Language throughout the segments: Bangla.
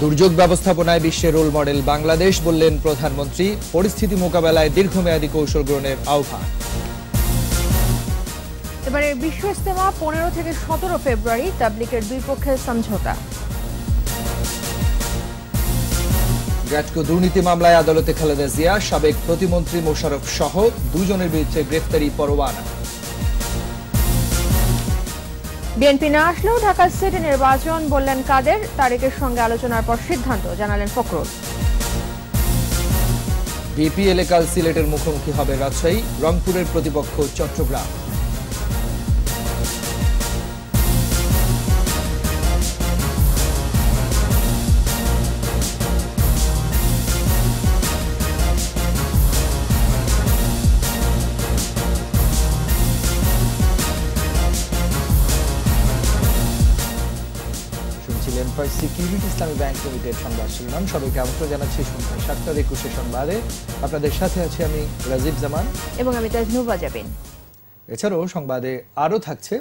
দুর্যোগ ব্যবস্থাপনায় বিশ্বের রোল মডেল বাংলাদেশ বললেন প্রধানমন্ত্রী। পরিস্থিতি মোকাবেলায় দীর্ঘমেয়াদী কৌশল গ্রহণের আহ্বান। এবারে বিশ্ব ইস্তেমা পনেরো থেকে সতেরো ফেব্রুয়ারি তাবলিকের দুই পক্ষের সমঝোতা। গ্যাটকো দুর্নীতি মামলায় আদালতে খালেদা জিয়া সাবেক প্রতিমন্ত্রী মোশারফ সহ দুজনের বিরুদ্ধে গ্রেফতারি পরোয়ানা। বিএনপি না আসলেও ঢাকা সিটি নির্বাচন বললেন কাদের? তারেকের সঙ্গে আলোচনার পর সিদ্ধান্ত, জানালেন ফখরুল। বিপিএলে কাল সিলেটের মুখোমুখি হবে রাজশাহী, রংপুরের প্রতিপক্ষ চট্টগ্রাম। শুনছিলেন সিকিউরিটি ইসলামী ব্যাংক লিমিটেড সংবাদ শিরোনাম। সবাইকে আমন্ত্রণ জানাচ্ছি সন্ধ্যা সাতটার একুশে সংবাদে। আপনাদের সাথে আছি আমি রাজীব জামান। এবং আমি তাজনুবা যাবেন এছাড়াও সংবাদে আরও থাকছে।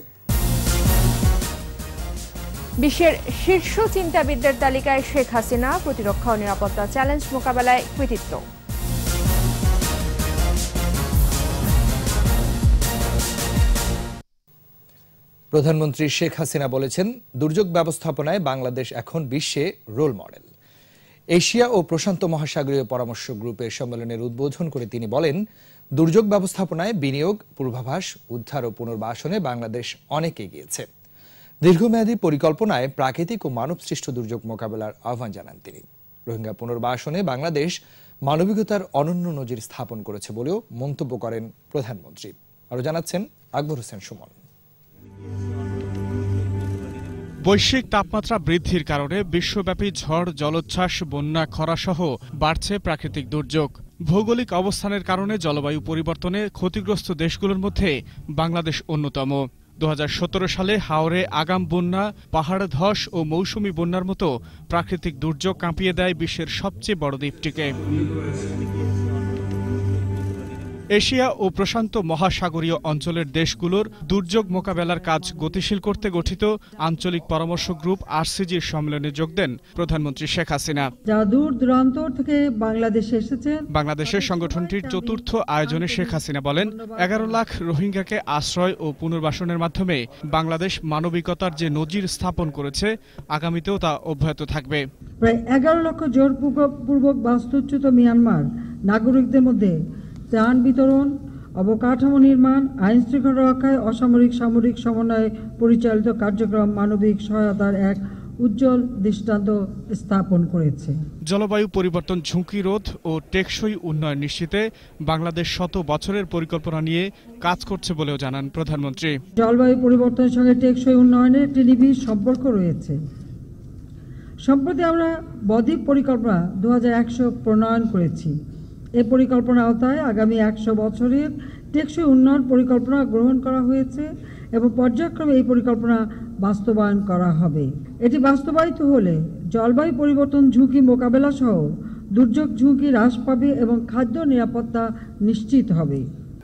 বিশ্বের শীর্ষ চিন্তাবিদদের তালিকায় শেখ হাসিনা প্রতিরক্ষা ও নিরাপত্তা চ্যালেঞ্জ মোকাবেলায় কৃতিত্ব। প্রধানমন্ত্রী শেখ হাসিনা বলেছেন, দুর্যোগ ব্যবস্থাপনায় বাংলাদেশ এখন বিশ্বে রোল মডেল। এশিয়া ও প্রশান্ত মহাসাগরীয় পরামর্শ গ্রুপের সম্মেলনের উদ্বোধন করে তিনি বলেন, দুর্যোগ ব্যবস্থাপনায় বিনিয়োগ, পূর্বাভাস, উদ্ধার ও পুনর্বাসনে বাংলাদেশ অনেক এগিয়েছে। দীর্ঘমেয়াদী পরিকল্পনায় প্রাকৃতিক ও মানবসৃষ্ট দুর্যোগ মোকাবেলার আহ্বান জানান তিনি। রোহিঙ্গা পুনর্বাসনে বাংলাদেশ মানবিকতার অনন্য নজির স্থাপন করেছে বলেও মন্তব্য করেন প্রধানমন্ত্রী। আরও জানাচ্ছেন আকবর হোসেন সুমন। বৈশ্বিক তাপমাত্রা বৃদ্ধির কারণে বিশ্বব্যাপী ঝড়, জলোচ্ছ্বাস, বন্যা, খরাসহ বাড়ছে প্রাকৃতিক দুর্যোগ। ভৌগোলিক অবস্থানের কারণে জলবায়ু পরিবর্তনে ক্ষতিগ্রস্ত দেশগুলোর মধ্যে বাংলাদেশ অন্যতম। দু হাজার সতেরো সালে হাওরে আগাম বন্যা, পাহাড় ধস ও মৌসুমি বন্যার মতো প্রাকৃতিক দুর্যোগ কাঁপিয়ে দেয় বিশ্বের সবচেয়ে বড় দ্বীপটিকে। এশিয়া ও প্রশান্ত মহাসাগরীয় অঞ্চলের দেশগুলোর দুর্যোগ মোকাবেলার কাজ গতিশীল করতে গঠিত আঞ্চলিক পরামর্শ গ্রুপ আরসিজির সম্মেলনে যোগ দেন প্রধানমন্ত্রী শেখ হাসিনা। যারা দূর দূরান্ত থেকে বাংলাদেশে এসেছেন বাংলাদেশের সংগঠনটির চতুর্থ আয়োজনে শেখ হাসিনা বলেন এগারো লাখ রোহিঙ্গাকে আশ্রয় ও পুনর্বাসনের মাধ্যমে বাংলাদেশ মানবিকতার যে নজির স্থাপন করেছে আগামীতেও তা অব্যাহত থাকবে। প্রায় এগারো লক্ষ জোরপূর্বক বাস্তুচ্যুত মিয়ানমার নাগরিকদের মধ্যে ত্রাণ বিতরণ অবকাঠামো নির্মাণ আইন শৃঙ্খলা রক্ষায় অসামরিক সামরিক সমন্বয়ে পরিচালিত কার্যক্রম মানবিক সহায়তার এক উজ্জ্বল দৃষ্টান্ত স্থাপন করেছে। জলবায়ু পরিবর্তন ঝুঁকি রোধ ও টেকসই উন্নয়ন নিশ্চিতে বাংলাদেশ শত বছরের পরিকল্পনা নিয়ে কাজ করছে বলেও জানান প্রধানমন্ত্রী। জলবায়ু পরিবর্তনের সঙ্গে টেকসই উন্নয়নের একটি নিবিড় সম্পর্ক রয়েছে। সম্প্রতি আমরা বদ্বীপ পরিকল্পনা দু হাজার একশো প্রণয়ন করেছি। এ পরিকল্পনা আওতায় আগামী একশো বছরের টেকসই উন্নয়ন পরিকল্পনা গ্রহণ করা হয়েছে এবং পর্যায়ক্রমে এই পরিকল্পনা বাস্তবায়ন করা হবে। এটি বাস্তবায়িত হলে জলবায়ু পরিবর্তন ঝুঁকি মোকাবেলা সহ দুর্যোগ ঝুঁকি হ্রাস পাবে এবং খাদ্য নিরাপত্তা নিশ্চিত হবে।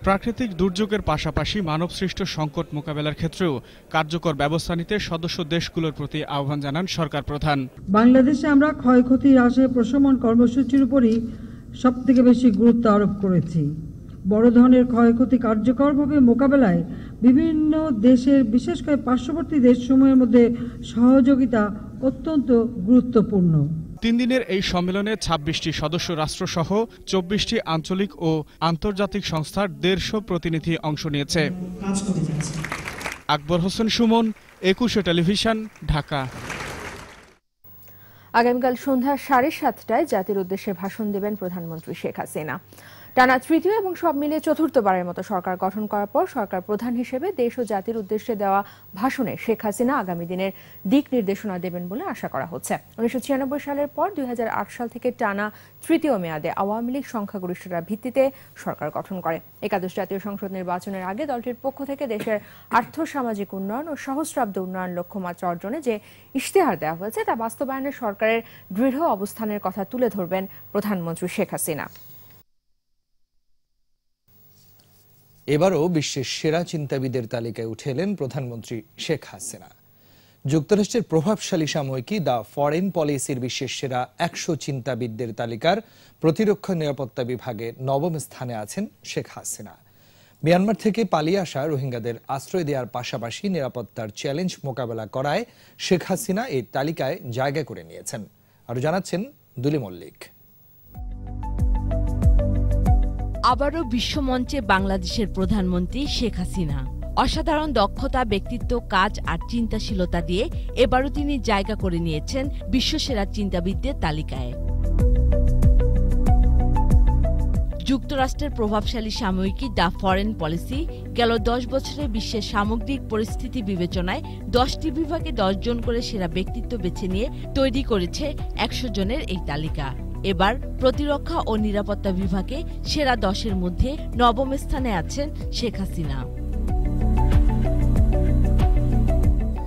প্রাকৃতিক দুর্যোগের পাশাপাশি মানবসৃষ্ট সংকট মোকাবেলার ক্ষেত্রেও কার্যকর ব্যবস্থা নিতে সদস্য দেশগুলোর প্রতি আহ্বান জানান সরকার প্রধান। বাংলাদেশে আমরা ক্ষয়ক্ষতি হ্রাসে প্রশমন কর্মসূচির উপরই সব থেকে বেশি গুরুত্ব আরোপ করেছি। বড় ধরনের ক্ষয়ক্ষতি কার্যকরভাবে মোকাবেলায় বিভিন্ন দেশের বিশেষ করে পার্শ্ববর্তী দেশসমূহের মধ্যে সহযোগিতা অত্যন্ত গুরুত্বপূর্ণ। তিন দিনের এই সম্মেলনে ছাব্বিশটি সদস্য রাষ্ট্রসহ চব্বিশটি আঞ্চলিক ও আন্তর্জাতিক সংস্থার দেড়শো প্রতিনিধি অংশ নিয়েছে। আকবর হোসেন সুমন একুশে টেলিভিশন ঢাকা। আগামীকাল সন্ধ্যা সাড়ে সাতটায় জাতির উদ্দেশ্যে ভাষণ দেবেন প্রধানমন্ত্রী শেখ হাসিনা। টানা তৃতীয় এবং সব মিলিয়ে চতুর্থবারের মতো সরকার গঠন করার পর সরকার প্রধান হিসেবে দেশ ও জাতির উদ্দেশ্যে দেওয়া ভাষণে শেখ হাসিনা আগামী দিনের দিক নির্দেশনা দেবেন বলে আশা করা হচ্ছে। উনিশশো ছিয়ানব্বই সালের পর দুই হাজার আট সাল থেকে টানা তৃতীয় মেয়াদে আওয়ামী লীগ সংখ্যাগরিষ্ঠতার ভিত্তিতে সরকার গঠন করে। একাদশ জাতীয় সংসদ নির্বাচনের আগে দলটির পক্ষ থেকে দেশের আর্থ সামাজিক উন্নয়ন ও সহস্রাব্দ উন্নয়ন লক্ষ্যমাত্রা অর্জনে যে ইশতেহার দেওয়া হয়েছে, তা বাস্তবায়নে সরকারের দৃঢ় অবস্থানের কথা তুলে ধরবেন প্রধানমন্ত্রী শেখ হাসিনা। এবারও বিশ্বের সেরা চিন্তাবিদের তালিকায় উঠে এলেন প্রধানমন্ত্রী শেখ হাসিনা। যুক্তরাষ্ট্রের প্রভাবশালী সাময়িকী দ্য ফরেন পলিসির বিশ্বের সেরা একশো চিন্তাবিদদের তালিকার প্রতিরক্ষা নিরাপত্তা বিভাগে নবম স্থানে আছেন শেখ হাসিনা। মিয়ানমার থেকে পালিয়ে আসা রোহিঙ্গাদের আশ্রয় দেওয়ার পাশাপাশি নিরাপত্তার চ্যালেঞ্জ মোকাবেলা করায় শেখ হাসিনা এই তালিকায় জায়গা করে নিয়েছেন। আরও জানাচ্ছেন দুলি মল্লিক আবারও বিশ্বমঞ্চে বাংলাদেশের প্রধানমন্ত্রী শেখ হাসিনা। অসাধারণ দক্ষতা, ব্যক্তিত্ব, কাজ আর চিন্তাশীলতা দিয়ে এবারও তিনি জায়গা করে নিয়েছেন বিশ্বসেরা চিন্তাবিদদের তালিকায়। যুক্তরাষ্ট্রের প্রভাবশালী সাময়িকী দ্য ফরেন পলিসি গেল দশ বছরে বিশ্বের সামগ্রিক পরিস্থিতি বিবেচনায় দশটি বিভাগে জন করে সেরা ব্যক্তিত্ব বেছে নিয়ে তৈরি করেছে একশো জনের এই তালিকা। এবার প্রতিরক্ষা ও নিরাপত্তা বিভাগে সেরা দশের মধ্যে নবম স্থানে আছেন Sheikh Hasina.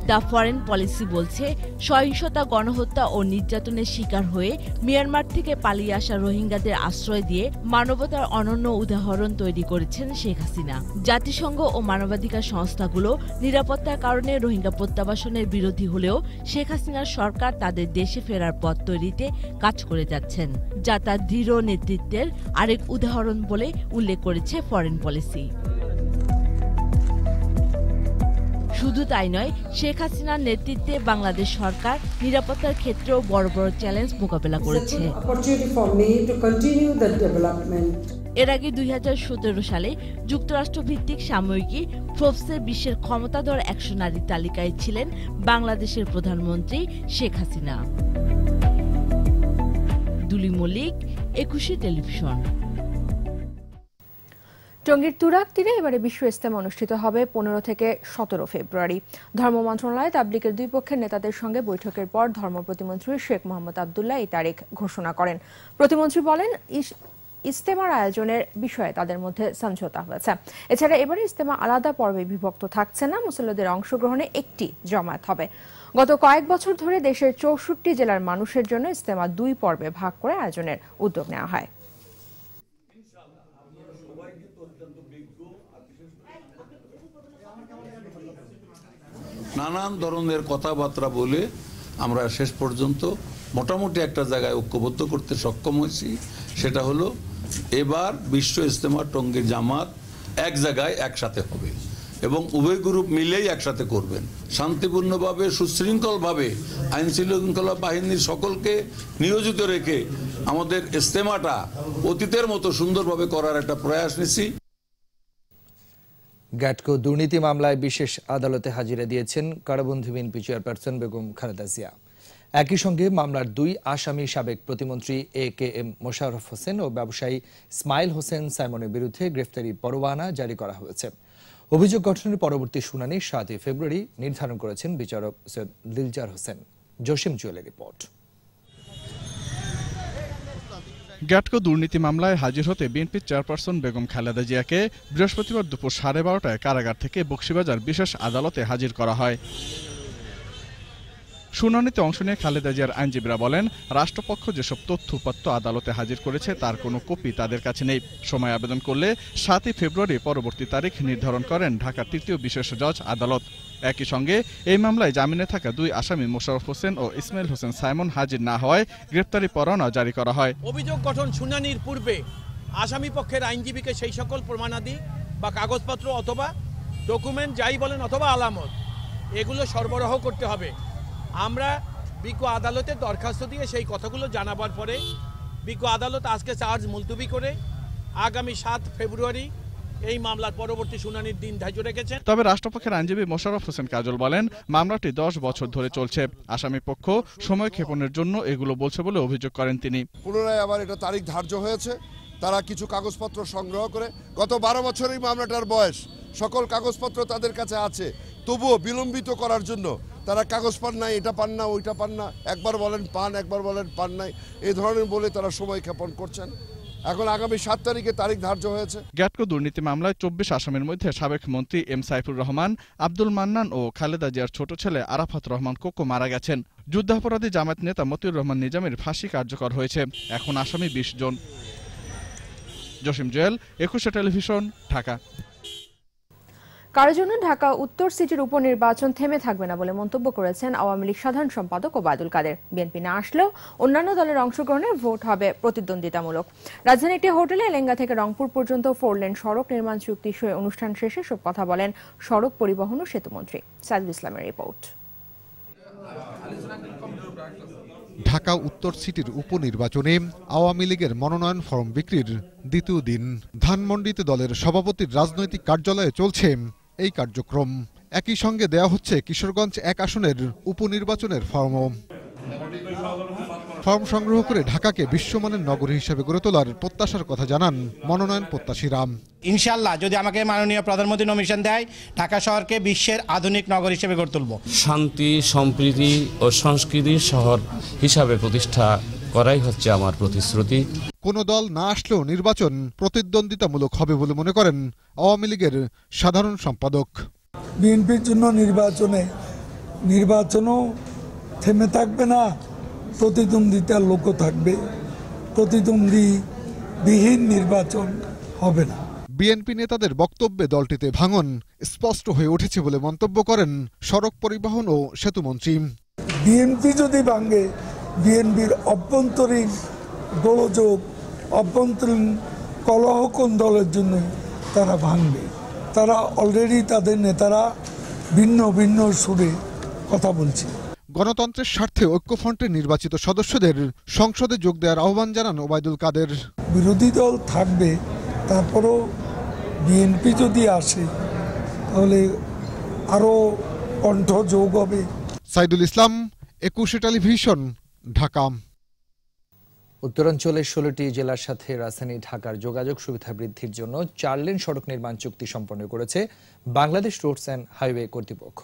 The foreign policy বলছে, সহিংসতা, গণহত্যা ও নির্যাতনের শিকার হয়ে মিয়ানমার থেকে পালিয়ে আসা রোহিঙ্গাদের আশ্রয় দিয়ে মানবতার অনন্য উদাহরণ তৈরি করেছেন শেখ হাসিনা। জাতিসংঘ ও মানবাধিকার সংস্থাগুলো নিরাপত্তার কারণে রোহিঙ্গা প্রত্যাবাসনের বিরোধী হলেও শেখ হাসিনার সরকার তাদের দেশে ফেরার পথ তৈরিতে কাজ করে যাচ্ছেন, যা তার দৃঢ় নেতৃত্বের আরেক উদাহরণ বলে উল্লেখ করেছে ফরেন পলিসি। শুধু তাই নয় শেখ হাসিনার নেতৃত্বে বাংলাদেশ সরকার নিরাপত্তার ক্ষেত্রেও বড় বড় চ্যালেঞ্জ মোকাবেলা করেছে। এর আগে দুই হাজার সতেরো সালে যুক্তরাষ্ট্র ভিত্তিক সাময়িকী ফোর্বসের বিশ্বের ক্ষমতাধর একশো নারীর তালিকায় ছিলেন বাংলাদেশের প্রধানমন্ত্রী শেখ হাসিনা। দুলি মল্লিক একুশে টেলিভিশন। টঙ্গীর তুরাক তীরে এবারে বিশ্ব ইস্তেমা অনুষ্ঠিত হবে পনেরো থেকে সতেরো ফেব্রুয়ারি। ধর্ম মন্ত্রণালয় তাবলিকের দুই পক্ষের নেতাদের সঙ্গে বৈঠকের পর ধর্ম প্রতিমন্ত্রী শেখ মোহাম্মদ আবদুল্লাহ এই তারিখ ঘোষণা করেন। প্রতিমন্ত্রী বলেন, ইস- ইস্তেমার আয়োজনের বিষয়ে তাদের মধ্যে সমঝোতা হয়েছে। এছাড়া এবারে ইস্তেমা আলাদা পর্বে বিভক্ত থাকছে না, মুসল্লিদের অংশগ্রহণে একটি জমায়েত হবে। গত কয়েক বছর ধরে দেশের চৌষট্টি জেলার মানুষের জন্য ইস্তেমা দুই পর্বে ভাগ করে আয়োজনের উদ্যোগ নেওয়া হয়। নানান ধরনের কথাবার্তা বলে আমরা শেষ পর্যন্ত মোটামুটি একটা জায়গায় ঐক্যবদ্ধ করতে সক্ষম হয়েছি। সেটা হলো এবার বিশ্ব ইজতেমা টঙ্গীর জামাত এক জায়গায় একসাথে হবে এবং উভয় গ্রুপ মিলেই একসাথে করবেন। শান্তিপূর্ণভাবে সুশৃঙ্খলভাবে আইন শৃঙ্খলা বাহিনীর সকলকে নিয়োজিত রেখে আমাদের ইজতেমাটা অতীতের মতো সুন্দরভাবে করার একটা প্রয়াস নিছি। গ্যাটকো দুর্নীতি মামলায় বিশেষ আদালতে হাজিরা দিয়েছেন কারাবন্ধু বিএনপি চেয়ারপারসন বেগম খালেদা জিয়া। একই সঙ্গে মামলার দুই আসামি সাবেক প্রতিমন্ত্রী A K M Mosharraf Hossain ও ব্যবসায়ী স্মাইল হোসেন সাইমনের বিরুদ্ধে গ্রেফতারি পরোয়ানা জারি করা হয়েছে। অভিযোগ গঠনের পরবর্তী শুনানি সাতই ফেব্রুয়ারি নির্ধারণ করেছেন বিচারক সৈয়দ দিলজার হোসেন। জসিম জুয়েলের রিপোর্ট। গ্যাটকো দুর্নীতি মামলায় হাজির হতে বিএনপির চেয়ারপারসন বেগম খালেদা জিয়াকে বৃহস্পতিবার দুপুর সাড়ে বারোটায় কারাগার থেকে বক্সিবাজার বিশেষ আদালতে হাজির করা হয়। শুনানিতে অংশ নিয়ে খালেদা জিয়ার আইনজীবীরা বলেন, রাষ্ট্রপক্ষ যেসব তথ্য উপাত্ত আদালতে হাজির করেছে তার কোনো কপি তাদের কাছে নেই। সময় আবেদন করলে সাতই ফেব্রুয়ারি পরবর্তী তারিখ নির্ধারণ করেন ঢাকার তৃতীয় বিশেষ জজ আদালত। একই সঙ্গে এই মামলায় জামিনে থাকা দুই আসামি মোশারফ হোসেন ও ইসমাইল হোসেন সাইমন হাজির না হওয়ায় গ্রেপ্তারি পরোয়ানা জারি করা হয়। অভিযোগ গঠন শুনানির পূর্বে আসামি পক্ষের আইনজীবীকে সেই সকল প্রমাণাদি বা কাগজপত্র অথবা ডকুমেন্ট যাই বলেন অথবা আলামত, এগুলো সরবরাহ করতে হবে। আমরা বিজ্ঞ আদালতে দরখাস্ত দিয়ে সেই কথাগুলো জানাবার পরে বিজ্ঞ আদালত আজকে চার্জ মুলতুবি করে আগামী সাত ফেব্রুয়ারি এই মামলার পরবর্তী শুনানির দিন ধার্য রেখেছেন। তবে রাষ্ট্রপক্ষের আইনজীবী মোশাররফ হোসেন কাজল বলেন মামলাটি দশ বছর ধরে চলছে। আসামি পক্ষ সময় ক্ষেপণের জন্য এগুলো বলছে বলে অভিযোগ করেন তিনি। পুনরায় আবার এটা তারিখ ধার্য হয়েছে। তারা কিছু কাগজপত্র সংগ্রহ করে গত বারো বছরই মামলাটার বয়স সকল কাগজপত্র তাদের কাছে আছে। তবুও বিলম্বিত করার জন্য তারা কাগজ পান নাই এটা পান না ওইটা পান না একবার বলেন পান একবার বলেন পান নাই এই ধরনের বলে তারা সময় ক্ষেপণ করছেন। এখন আগামী সাত তারিখে তারিখ ধার্য হয়েছে। গ্যাটকো দুর্নীতি মামলায় চব্বিশ আসামির মধ্যে সাবেক মন্ত্রী এম সাইফুর রহমান, আব্দুল মান্নান ও খালেদা জিয়ার ছোট ছেলে আরাফাত রহমান কোকো মারা গেছেন। যুদ্ধাপরাধী জামায়াত নেতা মতিউর রহমান নিজামের ফাঁসি কার্যকর হয়েছে। এখন আসামি বিশ জন। জসিম জুয়েল, একুশে টেলিভিশন, ঢাকা। কারোর জন্য ঢাকা উত্তর সিটির উপনির্বাচন থেমে থাকবে না বলে মন্তব্য করেছেন আওয়ামী লীগ সাধারণ সম্পাদক ওবায়দুল কাদের। বিএনপি না আসলেও অন্যান্য দলের অংশগ্রহণে ভোট হবে প্রতিদ্বন্দ্বিতামূলক। রাজধানীর একটি হোটেলে এলেঙ্গা থেকে রংপুর পর্যন্ত ফোর লেন সড়ক নির্মাণ চুক্তি অনুষ্ঠান শেষে সব কথা বলেন সড়ক পরিবহন ও সেতুমন্ত্রী সাইদুল ইসলামের রিপোর্ট। ঢাকা উত্তর সিটির উপনির্বাচনে আওয়ামী লীগের মনোনয়ন ফরম বিক্রির দ্বিতীয় দিন। ধানমন্ডিতে দলের সভাপতির রাজনৈতিক কার্যালয়ে চলছে এই কার্যক্রম একই সঙ্গে দেয়া হচ্ছে কিশোরগঞ্জ এক আসনের উপনির্বাচনের ফর্মও। ফর্ম সংগ্রহ করে ঢাকাকে বিশ্বমানের নগরী হিসেবে গড়ে তোলার প্রত্যাশার কথা জানান মনোনয়ন প্রত্যাশী রাম। ইনশাল্লাহ যদি আমাকে মাননীয় প্রধানমন্ত্রী নমিশন দেয় ঢাকা শহরকে বিশ্বের আধুনিক নগর হিসেবে গড়ে তুলব। শান্তি সম্প্রীতি ও সংস্কৃতির শহর হিসাবে প্রতিষ্ঠা করাই হচ্ছে আমার প্রতিশ্রুতি। কোনো দল না আসলেও নির্বাচন প্রতিদ্বন্দ্বিতামূলক হবে বলে মনে করেন আওয়ামী লীগের সাধারণ সম্পাদক। বিএনপির জন্য নির্বাচনে নির্বাচনও থেমে থাকবে না। প্রতিদ্বন্দ্বিতার লোকও থাকবে। প্রতিদ্বন্দ্বী বিহীন নির্বাচন হবে না। বিএনপি নেতাদের বক্তব্যে দলটিতে ভাঙন স্পষ্ট হয়ে উঠেছে বলে মন্তব্য করেন সড়ক পরিবহন ও সেতুমন্ত্রী বিএনপি যদি ভাঙে বিএনপির অভ্যন্তরীণ গোলযোগ অভ্যন্তরীণ কলহ কোন দলের জন্য তারা ভাঙবে। তারা অলরেডি তাদের নেতারা ভিন্ন ভিন্ন সুরে কথা বলছে। গণতন্ত্রের স্বার্থে ঐক্যফ্রন্টের নির্বাচিত সদস্যদের সংসদে যোগ দেওয়ার আহ্বান জানান ওবায়দুল কাদের। বিরোধী দল থাকবে তারপরও বিএনপি যদি আসে তাহলে আরও কণ্ঠ যোগ হবে। সাইদুল ইসলাম একুশে টেলিভিশন ঢাকা। উত্তরাঞ্চলের ষোলোটি জেলার সাথে রাজধানী ঢাকার যোগাযোগ সুবিধা বৃদ্ধির জন্য চার লেন সড়ক নির্মাণ চুক্তি সম্পন্ন করেছে বাংলাদেশ রোডস অ্যান্ড হাইওয়ে কর্তৃপক্ষ।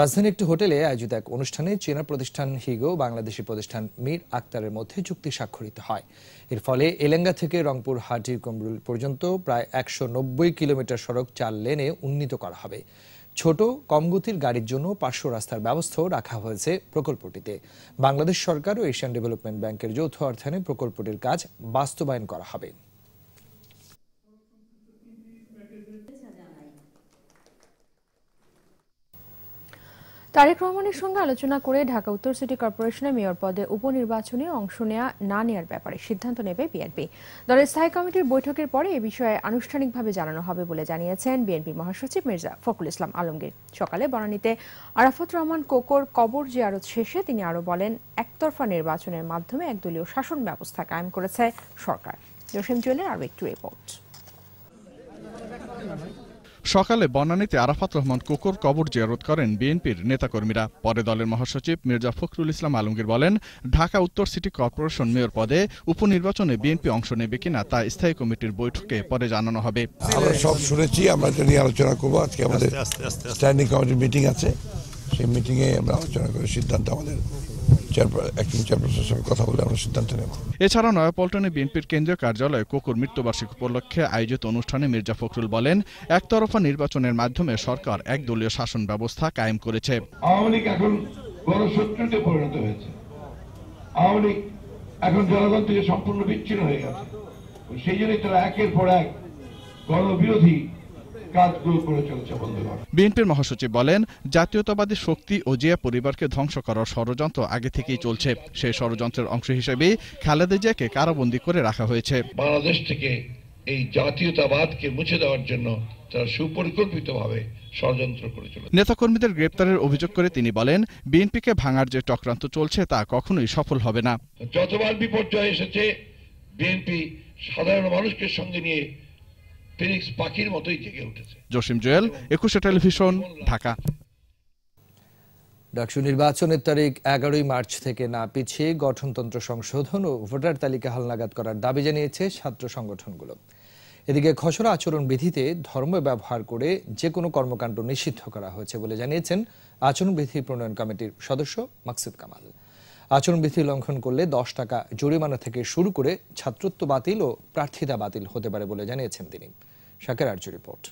রাজধানীর একটি হোটেলে আয়োজিত এক অনুষ্ঠানে চীনা প্রতিষ্ঠান হিগো, বাংলাদেশি প্রতিষ্ঠান মীর আক্তারের মধ্যে চুক্তি স্বাক্ষরিত হয়। এর ফলে এলেঙ্গা থেকে রংপুর, হাটি, কমরুল পর্যন্ত প্রায় একশো নব্বই কিলোমিটার সড়ক চার লেনে উন্নীত করা হবে। ছোট কম গতির গাড়ির জন্য পার্শ্ব রাস্তার ব্যবস্থাও রাখা হয়েছে প্রকল্পটিতে। বাংলাদেশ সরকার ও এশিয়ান ডেভেলপমেন্ট ব্যাংকের যৌথ অর্থায়নে প্রকল্পটির কাজ বাস্তবায়ন করা হবে। তারেক রহমানের সঙ্গে আলোচনা করে ঢাকা উত্তর সিটি কর্পোরেশনের মেয়র পদে উপনির্বাচনে অংশ নেওয়া না নেওয়ার ব্যাপারে সিদ্ধান্ত নেবে বিএনপি। দলের স্থায়ী কমিটির বৈঠকের পরে এ বিষয়ে আনুষ্ঠানিকভাবে জানানো হবে বলে জানিয়েছেন বিএনপি মহাসচিব মির্জা ফখরুল ইসলাম আলমগীর। সকালে বনানীতে আরাফাত রহমান কোকর কবর জিয়ারত শেষে তিনি আরও বলেন, একতরফা নির্বাচনের মাধ্যমে একদলীয় শাসন ব্যবস্থা কায়েম করেছে সরকার। জসিম জুয়েলের আরও একটু রিপোর্ট। সকালে বনানীতে আরাফাত রহমান কুকুর কবর জিয়ারত করেন বিএনপির নেতাকর্মীরা। পরে দলের মহাসচিব মির্জা ফখরুল ইসলাম আলমগীর বলেন ঢাকা উত্তর সিটি কর্পোরেশন মেয়র পদে উপনির্বাচনে বিএনপি অংশ নেবে কিনা তা স্থায়ী কমিটির বৈঠকে পরে জানানো হবে। আমরা সব শুনেছি আমরা এটা নিয়ে আলোচনা করব। আজকে আমাদের স্ট্যান্ডিং কমিটির মিটিং আছে। সেই মিটিংয়ে আমরা আলোচনা করে সিদ্ধান্ত আমাদের অ্যাক্টিং চেয়ারপারসনের সঙ্গে কথা বলে আমরা সিদ্ধান্ত নেব। এছাড়া নয়াপল্টনে বিএনপির কেন্দ্রীয় কার্যালয়ে কুকুর মৃত্যুবার্ষিকী উপলক্ষে আয়োজিত অনুষ্ঠানে মির্জা ফখরুল বলেন একতরফা নির্বাচনের মাধ্যমে সরকার একদলীয় শাসন ব্যবস্থা কায়েম করেছে। আওয়ামী লীগ এখন গণশত্রুতে পরিণত হয়েছে। আওয়ামী লীগ এখন জনগণ থেকে সম্পূর্ণ বিচ্ছিন্ন হয়ে গেছে। সেই জন্যই তারা একের পর এক গণবিরোধী কাজগুলো করে চলেছে বন্ধুগণ বিএনপির মহাসচিব বলেন জাতীয়তাবাদী শক্তি ও জিয়া পরিবারকে ধ্বংস করার ষড়যন্ত্র আগে থেকেই চলছে। সেই ষড়যন্ত্রের অংশ হিসেবে খালেদা জিয়াকে কারাবন্দী করে রাখা হয়েছে। বাংলাদেশ থেকে এই জাতীয়তাবাদকে মুছে দেওয়ার জন্য তারা সুপরিকল্পিতভাবে ষড়যন্ত্র করে চলেছে। নেতাকর্মীদের গ্রেপ্তারের অভিযোগ করে তিনি বলেন বিএনপিকে ভাঙার যে চক্রান্ত চলছে তা কখনোই সফল হবে না। যতবার বিপর্যয় এসেছে বিএনপি সাধারণ মানুষকে সঙ্গে নিয়ে ফিনিক্স পাখির মতোই জেগে উঠেছে। জসিম জুয়েল একুশে টেলিভিশন ঢাকা। ডাকসু নির্বাচনের তারিখ এগারোই মার্চ থেকে না পিছিয়ে গঠনতন্ত্র সংশোধন ও ভোটার তালিকা হালনাগাদ করার দাবি জানিয়েছে ছাত্র সংগঠনগুলো। এদিকে খসড়া আচরণ বিধিতে ধর্ম ব্যবহার করে যে কোনো কর্মকাণ্ড নিষিদ্ধ করা হয়েছে বলে জানিয়েছেন আচরণবিধি প্রণয়ন কমিটির সদস্য মাকসুদ কামাল। আচরণবিধি লঙ্ঘন করলে দশ টাকা জরিমানা থেকে শুরু করে ছাত্রত্ব বাতিল ও প্রার্থিতা বাতিল হতে পারে বলে জানিয়েছেন তিনি। শাকের আর্য রিপোর্ট।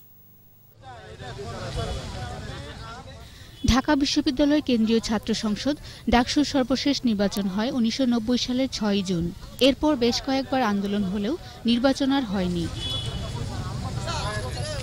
ঢাকা বিশ্ববিদ্যালয় কেন্দ্রীয় ছাত্র সংসদ ডাকসুর সর্বশেষ নির্বাচন হয় উনিশশো নব্বই সালের ছয় জুন। এরপর বেশ কয়েকবার আন্দোলন হলেও নির্বাচন আর হয়নি।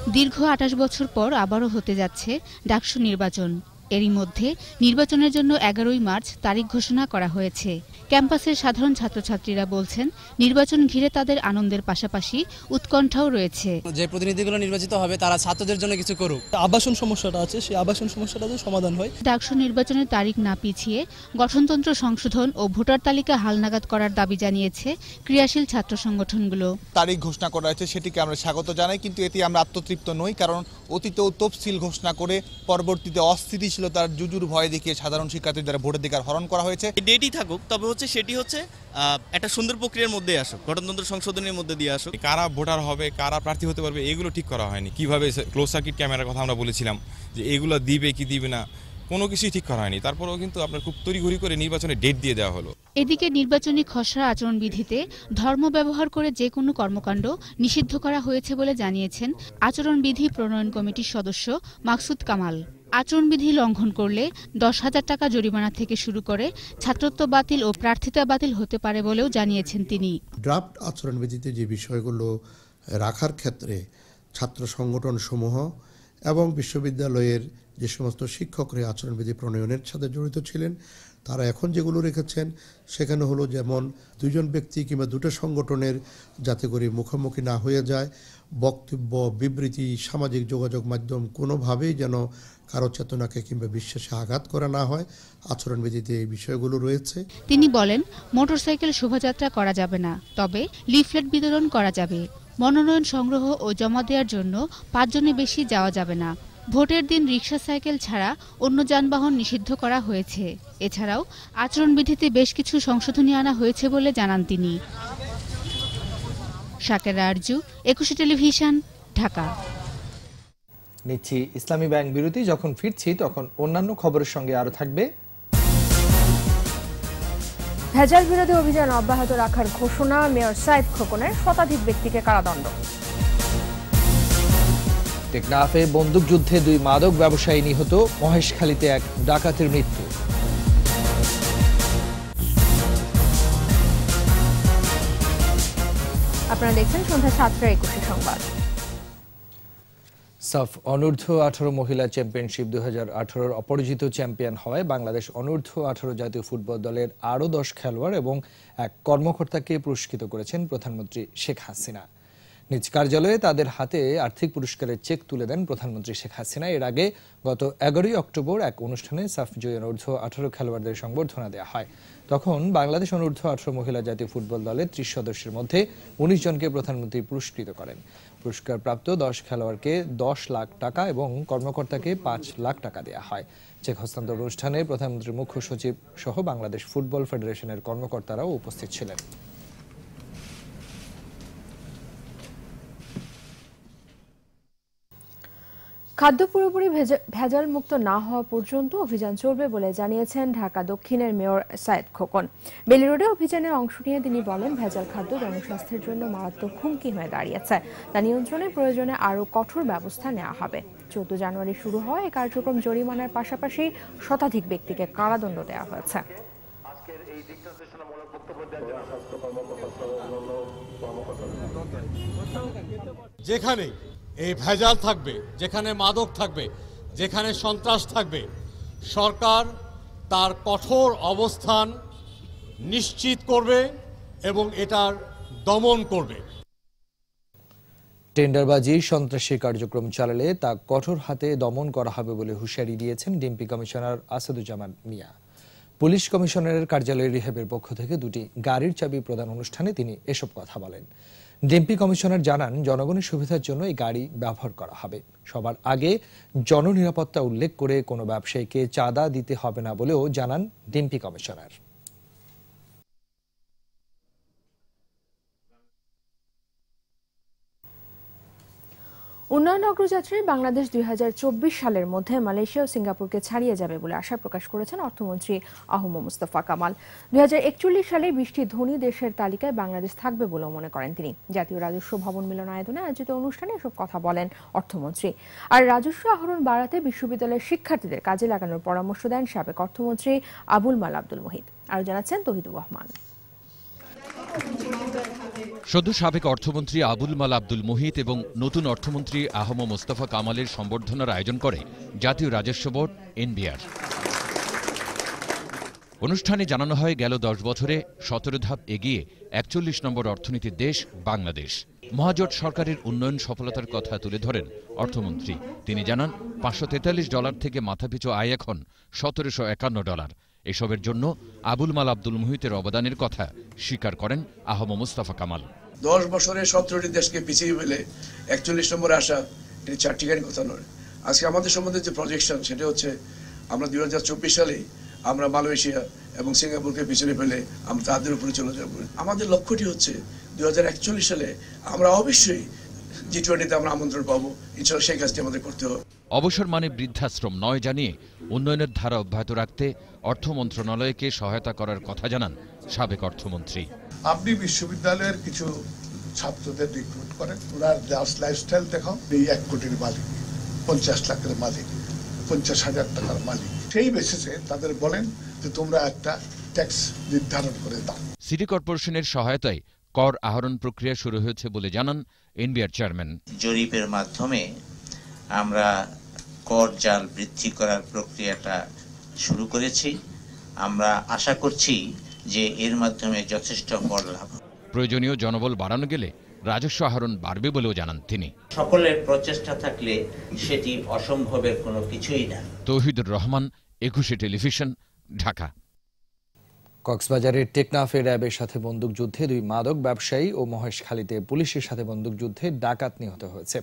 দীর্ঘ আঠাশ বছর পর আবারও হতে যাচ্ছে ডাকসু নির্বাচন। এরই মধ্যে নির্বাচনের জন্য এগারোই মার্চ তারিখ ঘোষণা করা হয়েছে। ক্যাম্পাসের সাধারণ ছাত্রছাত্রীরা বলছেন নির্বাচন ঘিরে তাদের আনন্দের পাশাপাশি উৎকণ্ঠাও রয়েছে। যে প্রতিনিধিগুলো নির্বাচিত হবে তারা ছাত্রদের জন্য কিছু করুক। আবাসন সমস্যাটা আছে সেই আবাসন সমস্যাটা সমাধান হয়। ডাকসু নির্বাচনের তারিখ না পিছিয়ে গঠনতন্ত্র সংশোধন ও ভোটার তালিকা হালনাগাদ করার দাবি জানিয়েছে ক্রিয়াশীল ছাত্র সংগঠনগুলো। তারিখ ঘোষণা করা হয়েছে সেটিকে আমরা স্বাগত জানাই কিন্তু এতে আমরা আত্মতৃপ্ত নই কারণ অতীতেও তফসিল ঘোষণা করে পরবর্তীতে অস্থিতিশীলতার জুজুর ভয় দেখিয়ে সাধারণ শিক্ষার্থীদের দ্বারা ভোটাধিকার হরণ করা হয়েছে। ডেটই থাকুক তবে হচ্ছে সেটি হচ্ছে আহ, একটা সুন্দর প্রক্রিয়ার মধ্যে আসুক গঠনতন্ত্র সংশোধনের মধ্যে দিয়ে আসুক। কারা ভোটার হবে কারা প্রার্থী হতে পারবে এগুলো ঠিক করা হয়নি। কীভাবে ক্লোজ সার্কিট ক্যামেরার কথা আমরা বলেছিলাম যে এগুলো দিবে কি দিবে না কোনো কিছুই ঠিক করা হয়নি। তারপরেও কিন্তু আপনার খুব তড়িঘড়ি করে নির্বাচনে ডেট দিয়ে দেওয়া হলো। এদিকে নির্বাচনী খসড়া আচরণবিধিতে ধর্ম ব্যবহার করে যে কোনো কর্মকাণ্ড নিষিদ্ধ করা হয়েছে বলে জানিয়েছেন আচরণবিধি প্রণয়ন কমিটির সদস্য মাকসুদ কামাল। আচরণবিধি লঙ্ঘন করলে দশ হাজার টাকা জরিমানা থেকে শুরু করে ছাত্রত্ব বাতিল ও প্রার্থিতা বাতিল হতে পারে বলেও জানিয়েছেন তিনি। ড্রাফট আচরণবিধিতে যে বিষয়গুলো রাখার ক্ষেত্রে ছাত্র সংগঠন সমূহ এবং বিশ্ববিদ্যালয়ের যে সমস্ত শিক্ষকরা আচরণবিধি প্রণয়নের সাথে জড়িত ছিলেন, তারা এখন যেগুলো রেখেছেন, সেখানে হলো যেমন দুজন ব্যক্তি কিংবা দুটো সংগঠনের যাতে করে মুখোমুখি না হয়ে যায়, বক্তব্য, বিবৃতি, সামাজিক যোগাযোগ মাধ্যম কোনোভাবেই যেন কারও চেতনাকে কিংবা বিশ্বাসে আঘাত করা না হয়, আচরণবিধিতে এই বিষয়গুলো রয়েছে। তিনি বলেন, মোটরসাইকেল শোভাযাত্রা করা যাবে না, তবে লিফলেট বিতরণ করা যাবে। মনোনয়ন সংগ্রহ ও জমা দেওয়ার জন্য পাঁচজনের বেশি যাওয়া যাবে না। ভোটের দিন রিক্সা সাইকেল ছাড়া অন্য যানবাহন নিষিদ্ধ করা হয়েছে। এছাড়াও আচরণবিধিতে বেশ কিছু সংশোধনী আনা হয়েছে বলে জানান তিনি। শাকের আরজু, একুশে টেলিভিশন, ঢাকা। নিচ্ছি ইসলামী ব্যাংক বিরতি। যখন ফিরছি তখন অন্যান্য খবরের সঙ্গে আরও থাকবে। ভেজাল বিরোধী অভিযান অব্যাহত রাখার ঘোষণা মেয়র সাইফ খোকনের শতাধিক ব্যক্তিকে কারাদণ্ড। টেকনাফে বন্দুকযুদ্ধে দুই মাদক ব্যবসায়ী নিহত মহেশখালীতে এক ডাকাতের মৃত্যু। আপনারা দেখছেন সন্ধ্যা সাতটা একুশে সংবাদ। সাফ অনূর্ধ্ব আঠারো মহিলা চ্যাম্পিয়নশিপ দুই হাজার অপরাজিত চ্যাম্পিয়ন হওয়ায় বাংলাদেশ অনূর্ধ্ব আঠারো জাতীয় ফুটবল দলের আরও দশ খেলোয়াড় এবং এক কর্মকর্তাকে পুরস্কৃত করেছেন প্রধানমন্ত্রী শেখ হাসিনা। নিজ কার্যালয়ে তাদের হাতে আর্থিক পুরস্কারের চেক তুলে দেন প্রধানমন্ত্রী শেখ হাসিনা। এর আগে গত এগারোই অক্টোবর এক অনুষ্ঠানে সাফ জয়ী অনূর্ধ্ব আঠারো খেলোয়াড়দের সংবর্ধনা দেওয়া হয়। তখন বাংলাদেশ অনূর্ধ্ব আঠারো মহিলা জাতীয় ফুটবল দলের ত্রিশ সদস্যের মধ্যে উনিশ জনকে প্রধানমন্ত্রী পুরস্কৃত করেন। পুরস্কারপ্রাপ্ত দশ খেলোয়াড়কে দশ লাখ টাকা এবং কর্মকর্তাকে পাঁচ লাখ টাকা দেওয়া হয়। চেক হস্তান্তর অনুষ্ঠানে প্রধানমন্ত্রীর মুখ্য সচিব সহ বাংলাদেশ ফুটবল ফেডারেশনের কর্মকর্তারাও উপস্থিত ছিলেন। খাদ্য পুরোপুরি ভেজা- ভেজাল মুক্ত না হওয়া পর্যন্ত অভিযান চলবে বলে জানিয়েছেন ঢাকা দক্ষিণের মেয়র সায়েদ খোকন। বেলি রোডে অভিযানে অংশ নিয়ে তিনি বলেন, ভেজাল খাদ্য জনস্বাস্থ্যের জন্য মারাত্মক হুমকি হয়ে দাঁড়িয়েছে। তা নিয়ন্ত্রণে প্রয়োজনে আরও কঠোর ব্যবস্থা নেওয়া হবে। চোদ্দ জানুয়ারি শুরু হওয়া এই কার্যক্রম জরিমানার পাশাপাশি শতাধিক ব্যক্তিকে কারাদণ্ড দেওয়া হয়েছে। যেখানে এই ভেজাল থাকবে যেখানে মাদক থাকবে যেখানে সন্ত্রাস থাকবে সরকার তার কঠোর অবস্থান নিশ্চিত করবে এবং এটার দমন করবে। টেন্ডারবাজি সন্ত্রাসী কার্যক্রম চালালে তা কঠোর হাতে দমন করা হবে বলে হুঁশিয়ারি দিয়েছেন DMP commissioner Asaduzzaman Mia. Police কমিশনারের কার্যালয় রিহেবের পক্ষ থেকে দুটি গাড়ির চাবি প্রদান অনুষ্ঠানে তিনি এসব কথা বলেন। ডিএমপি কমিশনার জানান, জনগণের সুবিধার জন্য এই গাড়ি ব্যবহার করা হবে। সবার আগে জননিরাপত্তা উল্লেখ করে কোনো ব্যবসায়ীকে চাঁদা দিতে হবে না বলেও জানান ডিএমপি কমিশনার। উন্নয়ন অগ্রযাত্রায় বাংলাদেশ দুই হাজার চব্বিশ সালের মধ্যে মালয়েশিয়া ও সিঙ্গাপুরকে ছাড়িয়ে যাবে বলে আশা প্রকাশ করেছেন অর্থমন্ত্রী আহম মুস্তফা কামাল। দুই হাজার একচল্লিশ সালে বিশটি ধনী দেশের তালিকায় বাংলাদেশ থাকবে বলেও মনে করেন তিনি। জাতীয় রাজস্ব ভবন মিলন মিলনায়তনে আয়োজিত অনুষ্ঠানে এসব কথা বলেন অর্থমন্ত্রী। আর রাজস্ব আহরণ বাড়াতে বিশ্ববিদ্যালয়ের শিক্ষার্থীদের কাজে লাগানোর পরামর্শ দেন সাবেক অর্থমন্ত্রী আবুল মাল আব্দুল মহিদ আরও জানাচ্ছেন তহিদুর রহমান। সদ্য সাবেক অর্থমন্ত্রী আবুল মাল আব্দুল মুহিত এবং নতুন অর্থমন্ত্রী আহম মোস্তফা কামালের সম্বর্ধনার আয়োজন করে জাতীয় রাজস্ব বোর্ড, এনবিআর। অনুষ্ঠানে জানানো হয়, গেল দশ বছরে সতেরো ধাপ এগিয়ে একচল্লিশ নম্বর অর্থনীতির দেশ বাংলাদেশ। মহাজোট সরকারের উন্নয়ন সফলতার কথা তুলে ধরেন অর্থমন্ত্রী। তিনি জানান, পাঁচশো তেতাল্লিশ ডলার থেকে মাথাপিছু আয় এখন সতেরোশো একান্ন ডলার। এসবের জন্য আবুল মাল আব্দুল মুহিতের অবদানের কথা স্বীকার করেন আহম মুস্তাফা কামাল। দশ বছরে সতেরোটি দেশকে পিছিয়ে ফেলে একচল্লিশ নম্বরে আসা এটি চারটিখানি কথা নয়। আজকে আমাদের সম্বন্ধে যে প্রজেকশন সেটা হচ্ছে আমরা দুই হাজার চব্বিশ সালে আমরা মালয়েশিয়া এবং সিঙ্গাপুরকে পিছনে ফেলে আমরা তাদের উপরে চলে যাব। আমাদের লক্ষ্যটি হচ্ছে দুই হাজার একচল্লিশ সালে আমরা অবশ্যই জি টোয়েন্টিতে আমরা আমন্ত্রণ পাবো। ইনশাল্লাহ সেই কাজটি আমাদের করতে হবে। অবসর মানে বৃদ্ধাশ্রম নয় জানিয়ে উন্নয়নের ধারা অব্যাহত রাখতে অর্থ মন্ত্রণালয়কে সহায়তা করার কথা জানান সাবেক অর্থমন্ত্রী। আপনি বিশ্ববিদ্যালয়ের কিছু ছাত্রদের রিক্রুট করেন। ওনার জাস্ট লাইফস্টাইল দেখাও। এই এক কোটির মালিক পঞ্চাশ লাখের মালিক পঞ্চাশ হাজার টাকার মালিক। সেই বেসিসে তাদের বলেন যে তোমরা একটা ট্যাক্স নির্ধারণ করে দাও। সিটি কর্পোরেশনের সহায়তায় কর আহরণ প্রক্রিয়া শুরু হয়েছে বলে জানান এনবিআর চেয়ারম্যান জরিপের মাধ্যমে আমরা কর জাল বৃদ্ধি করার প্রক্রিয়াটা শুরু করেছি। আমরা আশা করছি যে এর মাধ্যমে যথেষ্ট ফল লাভ প্রয়োজনীয় জনবল বাড়ানো গেলে রাজস্ব আহরণ বাড়বে বলেও জানান তিনি। সকলের প্রচেষ্টা থাকলে সেটি অসম্ভবের কোনো কিছুই না। তৌহিদুর রহমান একুশে টেলিভিশন ঢাকা। কক্সবাজারের টেকনাফে র্যাবের সাথে বন্দুকযুদ্ধে দুই মাদক ব্যবসায়ী ও মহেশখালীতে পুলিশের সাথে বন্দুকযুদ্ধে ডাকাত নিহত হয়েছে।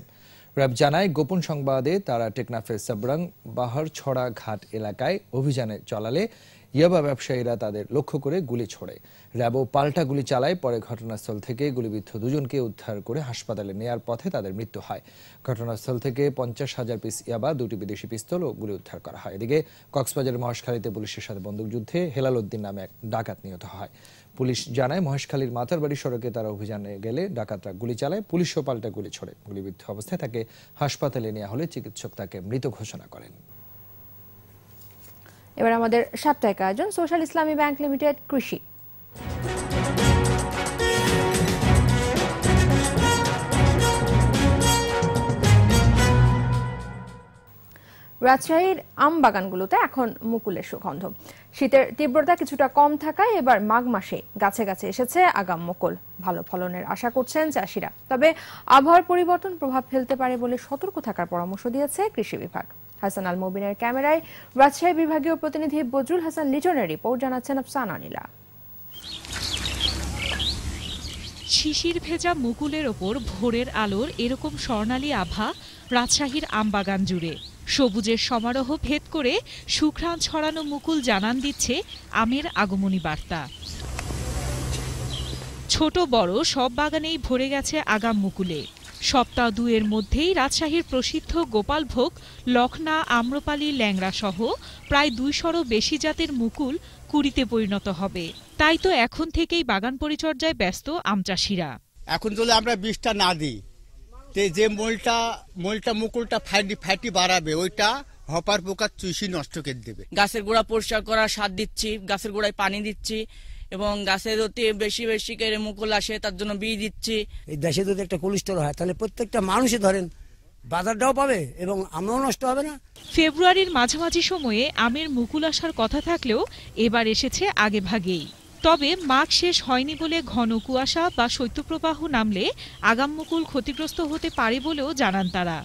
র্যাব জানায়, গোপন সংবাদে তারা টেকনাফের সাবরাং বাহারছড়া ঘাট এলাকায় অভিযানে চলালে ইয়াবা ব্যবসায়ীরা তাদের লক্ষ্য করে গুলি ছোড়ে। র্যাবও পাল্টা গুলি চালায়, পরে ঘটনাস্থল থেকে গুলিবিদ্ধ দুজনকে উদ্ধার করে হাসপাতালে নেয়ার পথে তাদের মৃত্যু হয়। ঘটনাস্থল থেকে পঞ্চাশ হাজার পিস ইয়াবা, দুটি বিদেশি পিস্তল ও গুলি উদ্ধার করা হয়। এদিকে কক্সবাজারের মহেশখালীতে পুলিশের সাথে বন্দুকযুদ্ধে হেলাল উদ্দিন নামে এক ডাকাত নিহত হয়। পুলিশ জানায়, মহেশখালীর মাতারবাড়ি সড়কে তারা অভিযানে গেলে ডাকাতরা গুলি চালায়, পুলিশও পাল্টা গুলি ছোড়ে। গুলিবিদ্ধ অবস্থায় তাকে হাসপাতালে নেওয়া হলে চিকিৎসক তাকে মৃত ঘোষণা করেন। এবার আমাদের সাপ্তাহিক আয়োজন, সোশ্যাল ইসলামী ব্যাংক লিমিটেড কৃষি। রাজশাহীর আম বাগানগুলোতে এখন মুকুলের সুগন্ধ। শীতের তীব্রতা কিছুটা কম থাকায় এবার মাঘ মাসে গাছে গাছে এসেছে আগাম মুকুল। ভালো ফলনের আশা করছেন চাষিরা। তবে আবহাওয়ার পরিবর্তন প্রভাব ফেলতে পারে বলে সতর্ক থাকার পরামর্শ দিয়েছে কৃষি বিভাগ। হাসান আল মুবিনের ক্যামেরায় রাজশাহী বিভাগীয় প্রতিনিধি বজরুল হাসান লিটনের রিপোর্ট জানাচ্ছেন আফসানা আনিলা শিশির ভেজা মুকুলের ওপর ভোরের আলোর এরকম স্বর্ণালী আভা রাজশাহীর আমবাগান জুড়ে। সবুজের সমারোহ ভেদ করে সুঘ্রাণ ছড়ানো মুকুল জানান দিচ্ছে আমের আগমনী বার্তা। ছোট বড় সব বাগানেই ভরে গেছে আগাম মুকুলে। সপ্তাহ দুয়ের মধ্যেই রাজশাহীর প্রসিদ্ধ গোপালভোগ লখনা আম্রপালি ল্যাংড়া সহ প্রায় দুইশরও বেশি জাতের মুকুল কুড়িতে পরিণত হবে। তাই তো এখন থেকেই বাগান পরিচর্যায় ব্যস্ত আম চাষিরা। এখন যদি আমরা বীজটা না দিই তে যে মলটা মলটা মুকুলটা ফ্যাটি ফ্যাটি বাড়াবে ওইটা হপার পোকার চুষি নষ্ট করে দেবে। গাছের গোড়া পরিষ্কার করা সার দিচ্ছি গাছের গোড়ায় পানি দিচ্ছি এবং গাছে যদি বেশি বেশি করে মুকুল আসে তার জন্য বীজ দিচ্ছি। এই দেশে যদি একটা কোলেস্ট্রল হয় তাহলে প্রত্যেকটা মানুষই ধরেন বাজারটাও পাবে এবং আমরাও নষ্ট হবে না। ফেব্রুয়ারির মাঝামাঝি সময়ে আমের মুকুল আসার কথা থাকলেও এবার এসেছে আগে ভাগেই তবে মাঘ শেষ হয়নি বলে ঘন কুয়াশা বা শৈত্যপ্রবাহ নামলে আগাম মুকুল ক্ষতিগ্রস্ত হতে পারে বলেও জানান তারা।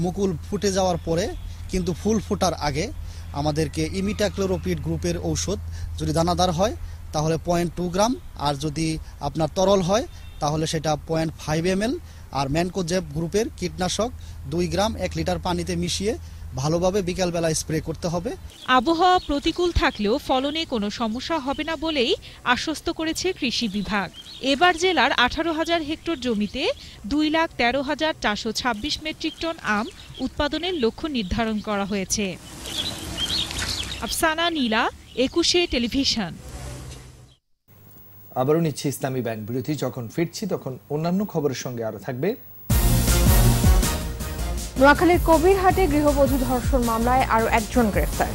মুকুল ফুটে যাওয়ার পরে কিন্তু ফুল ফোটার আগে আমাদেরকে ইমিটাক্লোরোপিড গ্রুপের ঔষধ যদি দানাদার হয় তাহলে পয়েন্ট টু গ্রাম। আর যদি আপনার তরল হয়, তাহলে সেটা point five M R mancozeb গ্রুপের কীটনাশক দুই গ্রাম এক লিটার পানিতে মিশিয়ে ভালোভাবে বিকালবেলা স্প্রে করতে হবে। আবহাওয়া প্রতিকূল থাকলেও ফলনে কোনো সমস্যা হবে না বলেই আশ্বস্ত করেছে কৃষি বিভাগ। এবার জেলার আঠারো হাজার হেক্টর জমিতে দুই লাখ তেরো হাজার চারশো ছাব্বিশ মেট্রিক টন আম উৎপাদনের লক্ষ্য নির্ধারণ করা হয়েছে। আফসানা নীলা, একুশে টেলিভিশন। আবারও নিচ্ছি ইসলামী ব্যাংক। বিরতি যখন ফিরছি তখন অন্যান্য খবরের সঙ্গে আরও থাকবে। নোয়াখালীর কবিরহাটে গৃহবধূ ধর্ষণ মামলায় আরও একজন গ্রেফতার।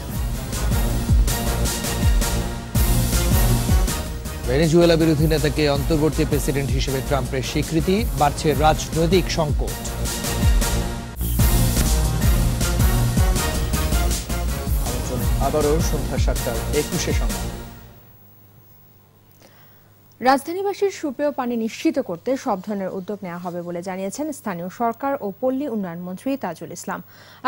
ভেনেজুয়েলা বিরোধী নেতাকে অন্তর্বর্তী প্রেসিডেন্ট হিসেবে ট্রাম্পের স্বীকৃতি বাড়ছে রাজনৈতিক সংকট। আবারও সন্ধ্যা সাতটার একুশে সংবাদ। রাজধানীবাসীর সুপেয় পানি নিশ্চিত করতে সব ধরনের উদ্যোগ নেওয়া হবে বলে জানিয়েছেন স্থানীয় সরকার ও পল্লী উন্নয়ন মন্ত্রী তাজুল ইসলাম।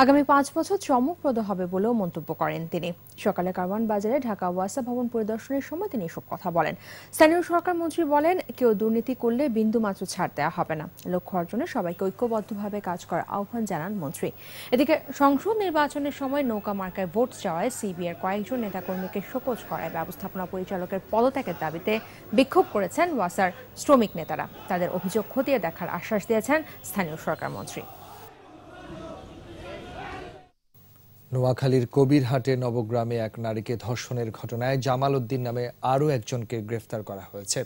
আগামী পাঁচ বছর চমকপ্রদ হবে বলেও মন্তব্য করেন তিনি। সকালে কারওয়ান বাজারে ঢাকা ওয়াসা ভবন পরিদর্শনের সময় তিনি এসব কথা বলেন। স্থানীয় সরকার মন্ত্রী বলেন, কেউ দুর্নীতি করলে বিন্দুমাত্র ছাড় দেওয়া হবে না। লক্ষ্য অর্জনে সবাইকে ঐক্যবদ্ধভাবে কাজ করার আহ্বান জানান মন্ত্রী। এদিকে সংসদ নির্বাচনের সময় নৌকা মার্কায় ভোট চাওয়ায় সিবিআর কয়েকজন নেতাকর্মীকে শোকজ করায় ব্যবস্থাপনা পরিচালকের পদত্যাগের দাবিতে বিক্ষোভ করেছেন ওয়াসার শ্রমিক নেতারা। তাদের অভিযোগ খতিয়ে দেখার আশ্বাস দিয়েছেন স্থানীয় সরকার মন্ত্রী। নোয়াখালীর কবিরহাটে নবগ্রামে এক নারীকে ধর্ষণের ঘটনায় জামাল উদ্দিন নামে আরও একজনকে গ্রেফতার করা হয়েছে।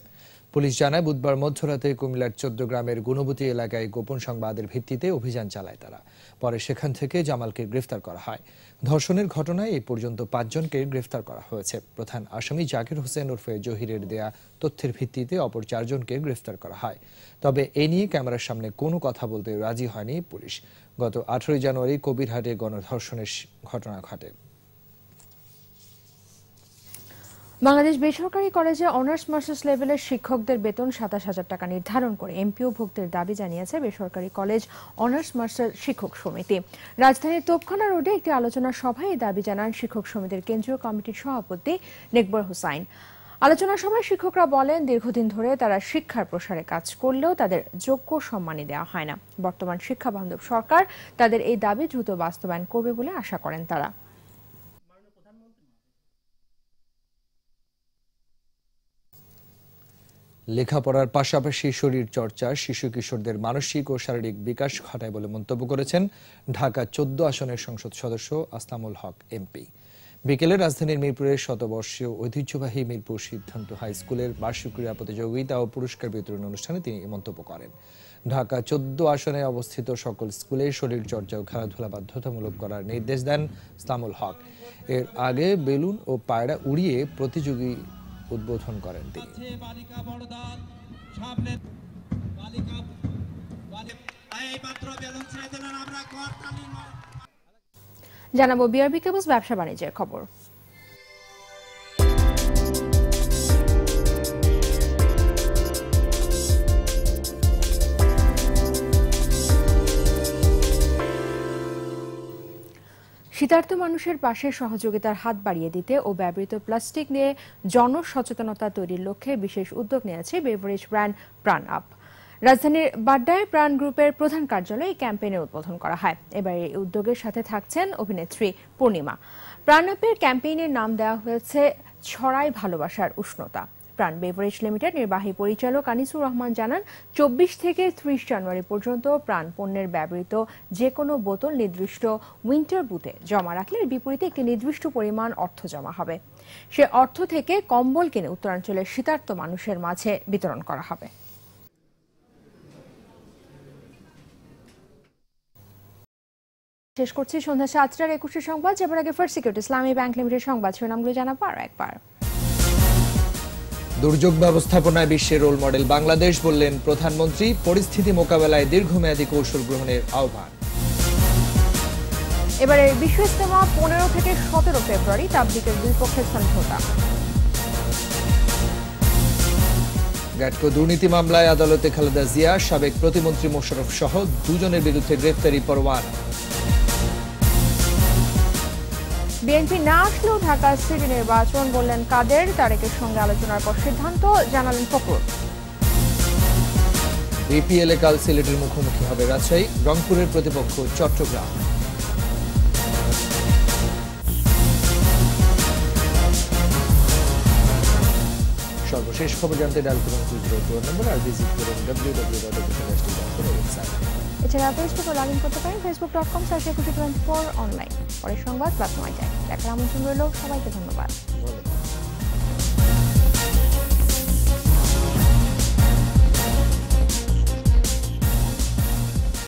পুলিশ জানায়, বুধবার মধ্যরাতে কুমিল্লার চোদ্দ গ্রামের গুণবতী এলাকায় গোপন সংবাদের ভিত্তিতে অভিযান চালায় তারা। পরে সেখান থেকে জামালকে গ্রেফতার করা হয়। ধর্ষণের ঘটনায় এই পর্যন্ত পাঁচজনকে গ্রেফতার করা হয়েছে। প্রধান আসামি জাকির হোসেন ওরফে জহিরের দেয়া তথ্যের ভিত্তিতে অপর চারজনকে গ্রেফতার করা হয়। তবে এ নিয়ে ক্যামেরার সামনে কোনো কথা বলতে রাজি হয়নি পুলিশ। গত আঠারোই জানুয়ারি কবিরহাটে গণধর্ষণের ঘটনা ঘটে। বাংলাদেশ বেসরকারি কলেজে অনার্স মাস্টার্স লেভেলের শিক্ষকদের বেতন সাতাশ হাজার টাকা নির্ধারণ করে এমপিও ভুক্তের দাবি জানিয়েছে বেসরকারি কলেজ অনার্স মাস্টার শিক্ষক সমিতি। রাজধানীর তোপখানা রোডে একটি আলোচনা সভায় এই দাবি জানান শিক্ষক সমিতির কেন্দ্রীয় কমিটির সভাপতি নেকবর হুসাইন। আলোচনা সভায় শিক্ষকরা বলেন, দীর্ঘদিন ধরে তারা শিক্ষার প্রসারে কাজ করলেও তাদের যোগ্য সম্মানই দেওয়া হয় না। বর্তমান শিক্ষা বান্ধব সরকার তাদের এই দাবি দ্রুত বাস্তবায়ন করবে বলে আশা করেন তারা। লেখাপড়ার পাশাপাশি শরীর চর্চা শিশু কিশোরদের মানসিক ও শারীরিক বিকাশ ঘটায় বলে মন্তব্য করেছেন ঢাকা চোদ্দ আসনের সংসদ সদস্য আসলামুল হক, এমপি। বিকেলে রাজধানীর মিরপুরের শতবর্ষীয় ঐতিহ্যবাহী মিরপুর সিদ্ধান্ত হাই স্কুলের বার্ষিক ক্রীড়া প্রতিযোগিতা ও পুরস্কার বিতরণ অনুষ্ঠানে তিনি মন্তব্য করেন। ঢাকা চোদ্দ আসনে অবস্থিত সকল স্কুলে শরীর চর্চা ও খেলাধুলা বাধ্যতামূলক করার নির্দেশ দেন ইসলামুল হক। এর আগে বেলুন ও পায়রা উড়িয়ে প্রতিযোগী উদ্বোধন করেন তিনি। জানাব বিআরবি কেবলস ব্যবসা বাণিজ্যের খবর। শীতার্থ মানুষের পাশে সহযোগিতার হাত বাড়িয়ে দিতে ও ব্যবহৃত প্লাস্টিক নিয়ে জনসচেতনতা তৈরির লক্ষ্যে বিশেষ উদ্যোগ নিয়েছে বেভারেজ ব্র্যান্ড প্রাণ আপ। রাজধানীর বাড্ডায় প্রাণ গ্রুপের প্রধান কার্যালয়ে এই ক্যাম্পেইনের উদ্বোধন করা হয়। এবার এই উদ্যোগের সাথে থাকছেন অভিনেত্রী পূর্ণিমা। প্রাণ আপের ক্যাম্পেইনের নাম দেওয়া হয়েছে ছড়াই ভালোবাসার উষ্ণতা। প্রাণ বেভারেজ লিমিটেড নির্বাহী পরিচালক আনিসুর রহমান জানান, চব্বিশ থেকে ত্রিশ জানুয়ারি পর্যন্ত প্রাণ পণ্যের ব্যবহৃত যে কোনো বোতল নির্দিষ্ট উইন্টার বুথে জমা রাখলে এর বিপরীতে একটি নির্দিষ্ট পরিমাণ অর্থ জমা হবে। সে অর্থ থেকে কম্বল কিনে উত্তরাঞ্চলের শীতার্থ মানুষের মাঝে বিতরণ করা হবে। শেষ করছি সন্ধ্যা সাতটার একুশে সংবাদ। যাবার আগে first security Islami bank limited সংবাদ শিরোনামগুলো জানাব আরও একবার। দুর্যোগ ব্যবস্থাপনায় বিশ্বের রোল মডেল বাংলাদেশ বললেন প্রধানমন্ত্রী। পরিস্থিতি মোকাবেলায় দীর্ঘমেয়াদী কৌশল গ্রহণের আহ্বান। এবারে বিশ্ব ইস্তেমা পনেরো থেকে সতেরো ফেব্রুয়ারি তাবলিকের দুই পক্ষের সমঝোতা। গ্যাটকো দুর্নীতি মামলায় আদালতে খালেদা জিয়া সাবেক প্রতিমন্ত্রী মোশারফ সহ দুজনের বিরুদ্ধে গ্রেফতারি পরোয়ানা। বিএনপি না আসলেও ঢাকা সিটি নির্বাচন বললেন কাদের? তারেকের সঙ্গে আলোচনার পর সিদ্ধান্ত জানালেন ফখরুল। বিপিএল এ কাল সিলেটের মুখোমুখি হবে রাজশাহী, রংপুরের প্রতিপক্ষ চট্টগ্রাম। সর্বশেষ খবর জানতে ডায়াল করুন টু নম্বর আর ভিজিট করুন ডাব্লিউ ডাব্লিউ ডট ওয়েবসাইট এছাড়া ফেসবুকে লগ ইন করতে পারেন Facebook dot com search for online পরের সংবাদ রাত নয়টায় দেখার আমন্ত্রণ রইল। সবাইকে ধন্যবাদ।